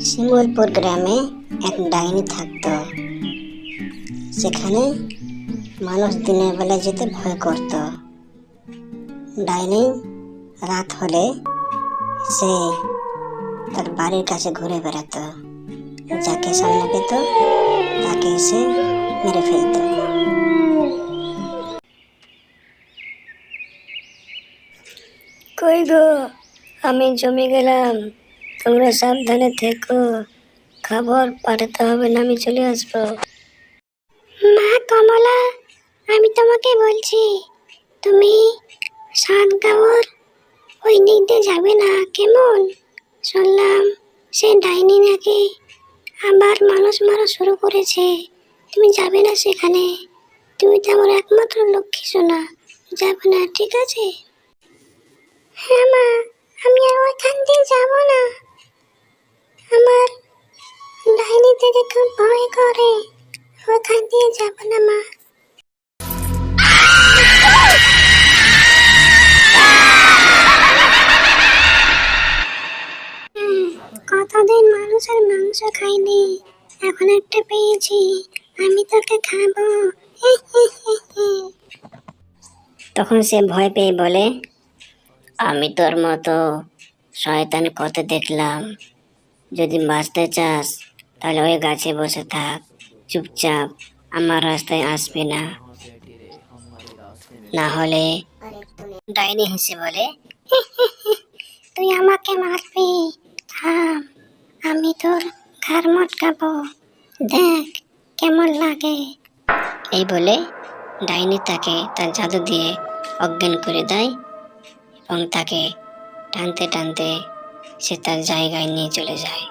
শিমুলপুর গ্রামে এক ডাইনি থাকতো। সেখানে মানুষ দিনের বেলা যেতে ভয় করত। ডাইনি রাত হলে সে তার বাড়ির কাছে ঘুরে বেড়াতো। যাকে সামনে পেত, তাকে সে মেরে ফেলতো। কই গো? আমি জমে গেলাম। তোমরা সাবধানে থেকো। খাবার পাঠাতে হবে না আমি চলে আসব। মা কমলা আমি তোমাকে বলছি তুমি সাত গাঁওর ওই দিক দিয়ে যাবে না কেমন? শুনলাম সে ডাইনি নাকি। আবার মানুষ মারা শুরু করেছে তুমি যাবে না সেখানে। তুমি তো আমার একমাত্র লক্ষ্মী শোনা যাবে না ঠিক আছে? হ্যাঁ মা আমি আর ওইখান দিয়ে যাব না। আমার ডাইনিতে দেখে ভয় করে। ওইখান দিয়ে যাব না, মা। কতদিন মানুষের মাংস খাইনি? এখন একটা পেয়েছি। আমি তোকে খাব। তখন সে ভয় পেয়ে বলে আমি তোর মতো শয়তান কত দেখলাম। যদি বাঁচতে চাস, তাহলে ওই গাছে বসে থাক। চুপচাপ, আমার রাস্তায় আসবি না। না হলে ডাইনি হেসে বলে, তুই আমাকে মারবি। থাম, আমি তোর ঘর মটকাবো। দেখ কেমন লাগে। এই বলে ডাইনি তাকে তার জাদু দিয়ে অজ্ঞান করে দেয়। এবং তাকে টানতে টানতে সে তার জায়গায় নিয়ে চলে যায়।